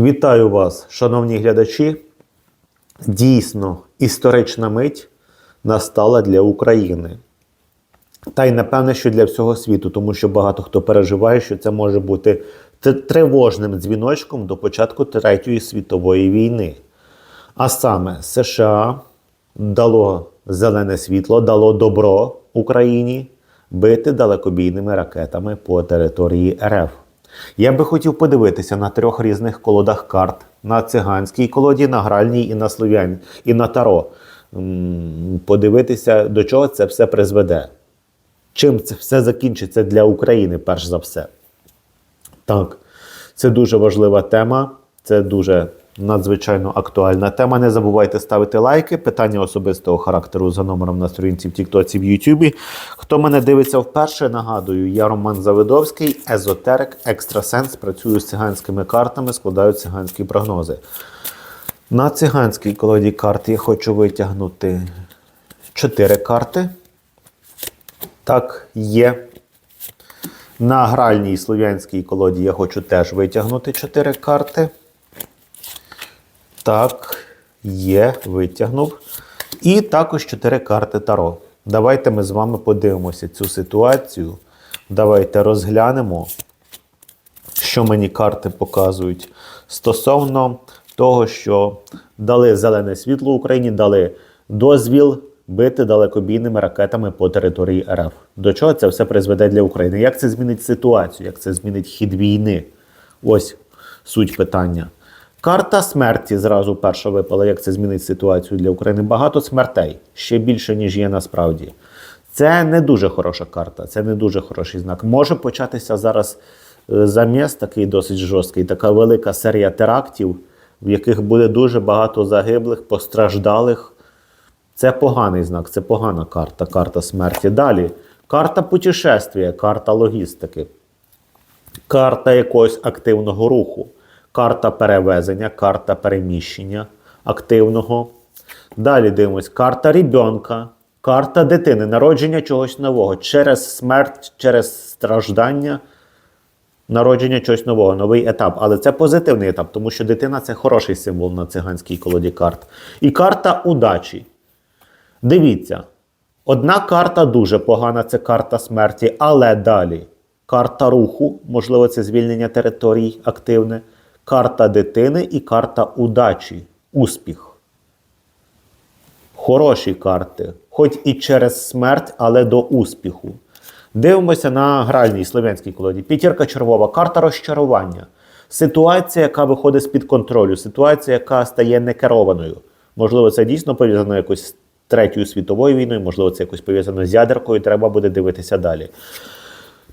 Вітаю вас, шановні глядачі. Дійсно, історична мить настала для України. Та й напевне, що для всього світу, тому що багато хто переживає, що це може бути тривожним дзвіночком до початку Третьої світової війни. А саме США дало зелене світло, дало добро Україні бити далекобійними ракетами по території РФ. Я би хотів подивитися на трьох різних колодах карт: на циганській колоді, на гральній і на слов'ян, і на таро. Подивитися, до чого це все призведе. Чим це все закінчиться для України, перш за все. Так, це дуже важлива тема, це дуже надзвичайно актуальна тема. Не забувайте ставити лайки. Питання особистого характеру за номером на сторінці в Тіктоці в Ютубі. Хто мене дивиться вперше, нагадую, я Роман Завидовський, езотерик, екстрасенс, працюю з циганськими картами, складаю циганські прогнози. На циганській колоді карт я хочу витягнути чотири карти. Так, є. На гральній слов'янській колоді я хочу теж витягнути 4 карти. Так, є, витягнув. І також 4 карти Таро. Давайте ми з вами подивимося цю ситуацію. Давайте розглянемо, що мені карти показують стосовно того, що дали зелене світло Україні, дали дозвіл бити далекобійними ракетами по території РФ. До чого це все призведе для України? Як це змінить ситуацію? Як це змінить хід війни? Ось суть питання. Карта смерті зразу перша випала. Як це змінить ситуацію для України? Багато смертей ще більше, ніж є насправді. Це не дуже хороша карта, це не дуже хороший знак. Може початися зараз е, заміс такий досить жорсткий, така велика серія терактів, в яких буде дуже багато загиблих, постраждалих. Це поганий знак, це погана карта, карта смерті. Далі карта путешествия, карта логістики, карта якогось активного руху, карта перевезення, карта переміщення активного. Далі дивимось, карта ребенка, карта дитини, народження чогось нового через смерть, через страждання. Народження чогось нового, новий етап. Але це позитивний етап, тому що дитина це хороший символ на циганській колоді карт. І карта удачі. Дивіться, одна карта дуже погана це карта смерті, але далі карта руху, можливо, це звільнення територій активне, карта дитини і карта удачі, успіх. Хороші карти, хоч і через смерть, але до успіху. Дивимося на гральній слов'янській колоді. П'ятірка червова, карта розчарування. Ситуація, яка виходить з-під контролю, ситуація, яка стає некерованою. Можливо, це дійсно пов'язано якось з Третьою світовою війною, можливо, це якось пов'язано з ядеркою, треба буде дивитися далі.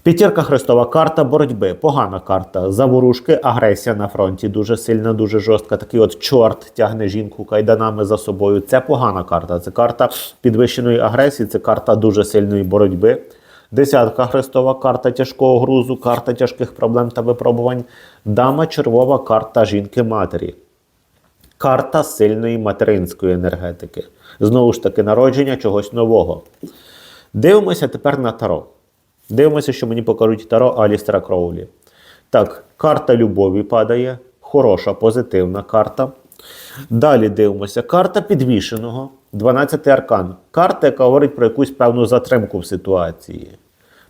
П'ятірка Христова, карта боротьби. Погана карта. Заворушки, агресія на фронті дуже сильна, дуже жорстка. Такий от чорт тягне жінку кайданами за собою. Це погана карта. Це карта підвищеної агресії, це карта дуже сильної боротьби. Десятка Христова, карта тяжкого грузу, карта тяжких проблем та випробувань. Дама червова, карта жінки-матері. Карта сильної материнської енергетики. Знову ж таки, народження чогось нового. Дивимося тепер на Таро. Дивимося, що мені покажуть Таро Алістера Кроулі. Так, карта любові падає. Хороша, позитивна карта. Далі дивимося. Карта підвішеного. 12 аркан. Карта, яка говорить про якусь певну затримку в ситуації,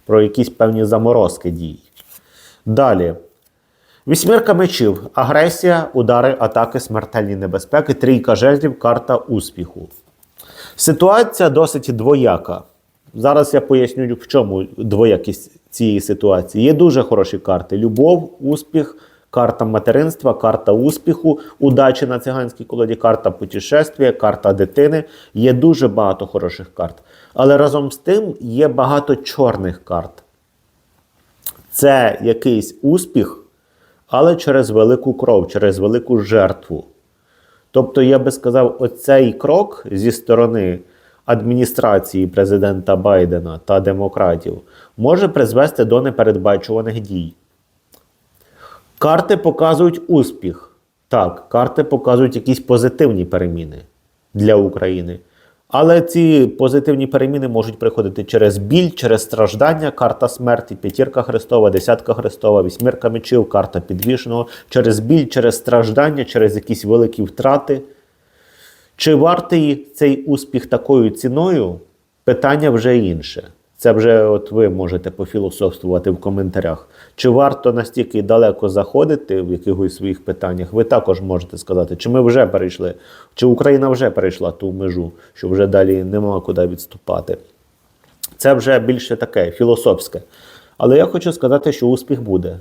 про якісь певні заморозки дій. Далі. Вісьмірка мечів. Агресія, удари, атаки, смертельні небезпеки. Трійка жезлів, карта успіху. Ситуація досить двояка. Зараз я поясню, в чому двоякість цієї ситуації. Є дуже хороші карти: любов, успіх, карта материнства, карта успіху, удачі на циганській колоді, карта путешествия, карта дитини. Є дуже багато хороших карт. Але разом з тим є багато чорних карт. Це якийсь успіх, але через велику кров, через велику жертву. Тобто, я би сказав, оцей крок зі сторони адміністрації президента Байдена та демократів може призвести до непередбачуваних дій. Карти показують успіх. Так, карти показують якісь позитивні переміни для України. Але ці позитивні переміни можуть приходити через біль, через страждання, карта смерті, п'ятірка Христова, десятка Христова, вісьмірка мечів, карта підвішеного, через біль, через страждання, через якісь великі втрати. Чи вартий цей успіх такою ціною? Питання вже інше. Це вже от ви можете пофілософствувати в коментарях. Чи варто настільки далеко заходити в якихось своїх питаннях? Ви також можете сказати, чи ми вже перейшли, чи Україна вже перейшла ту межу, що вже далі нема куди відступати. Це вже більше таке філософське. Але я хочу сказати, що успіх буде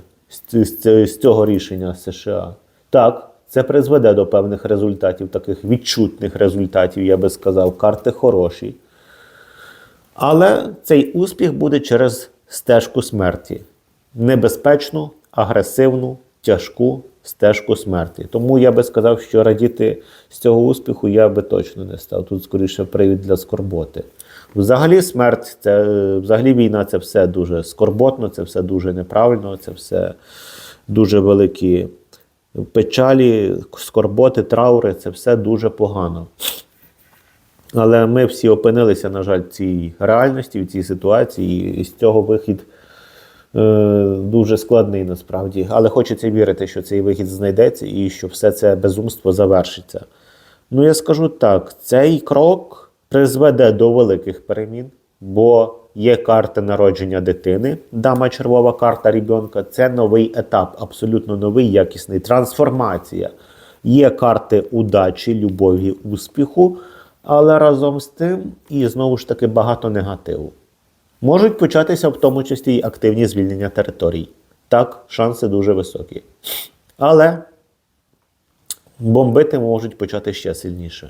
з, цього рішення США. Так, це призведе до певних результатів, таких відчутних результатів, я би сказав, карти хороші. Але цей успіх буде через стежку смерті. Небезпечну, агресивну, тяжку стежку смерті. Тому я би сказав, що радіти з цього успіху я би точно не став. Тут скоріше привід для скорботи. Взагалі, смерть, це взагалі війна це все дуже скорботно, це все дуже неправильно, це все дуже великі печалі, скорботи, траури, це все дуже погано. Але ми всі опинилися, на жаль, в цій реальності, в цій ситуації, і з цього вихід е, дуже складний насправді. Але хочеться вірити, що цей вихід знайдеться і що все це безумство завершиться. Ну, я скажу так: цей крок призведе до великих перемін, бо є карта народження дитини, дама червова карта ребенка. Це новий етап, абсолютно новий, якісний трансформація. Є карти удачі, любові, успіху, але разом з тим і знову ж таки багато негативу. Можуть початися в тому числі й активні звільнення територій. Так, шанси дуже високі. Але бомбити можуть почати ще сильніше.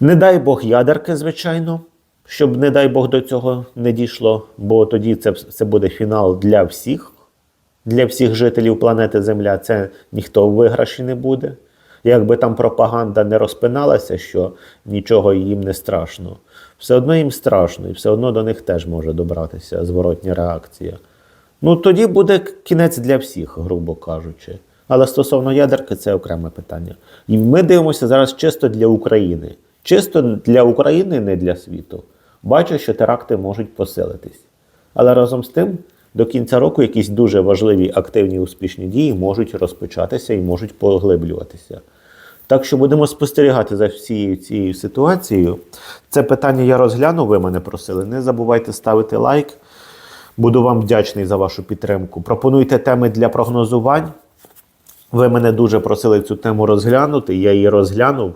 Не дай Бог ядерки, звичайно, щоб, не дай Бог, до цього не дійшло, бо тоді це, це буде фінал для всіх, для всіх жителів планети Земля. Це ніхто в виграші не буде. Якби там пропаганда не розпиналася, що нічого їм не страшно, все одно їм страшно, і все одно до них теж може добратися зворотня реакція. Ну тоді буде кінець для всіх, грубо кажучи. Але стосовно ядерки, це окреме питання. І ми дивимося зараз чисто для України. Чисто для України, не для світу. Бачу, що теракти можуть посилитись. Але разом з тим, до кінця року якісь дуже важливі активні успішні дії можуть розпочатися і можуть поглиблюватися. Так що будемо спостерігати за всією цією ситуацією. Це питання я розглянув, ви мене просили. Не забувайте ставити лайк. Буду вам вдячний за вашу підтримку. Пропонуйте теми для прогнозувань. Ви мене дуже просили цю тему розглянути. Я її розглянув.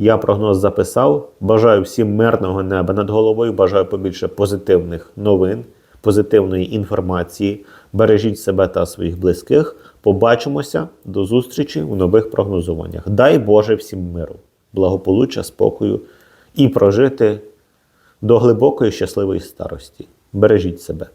Я прогноз записав. Бажаю всім мирного неба над головою. Бажаю побільше позитивних новин, позитивної інформації. Бережіть себе та своїх близьких. Побачимося до зустрічі у нових прогнозуваннях. Дай Боже всім миру, благополуччя, спокою і прожити до глибокої щасливої старості. Бережіть себе.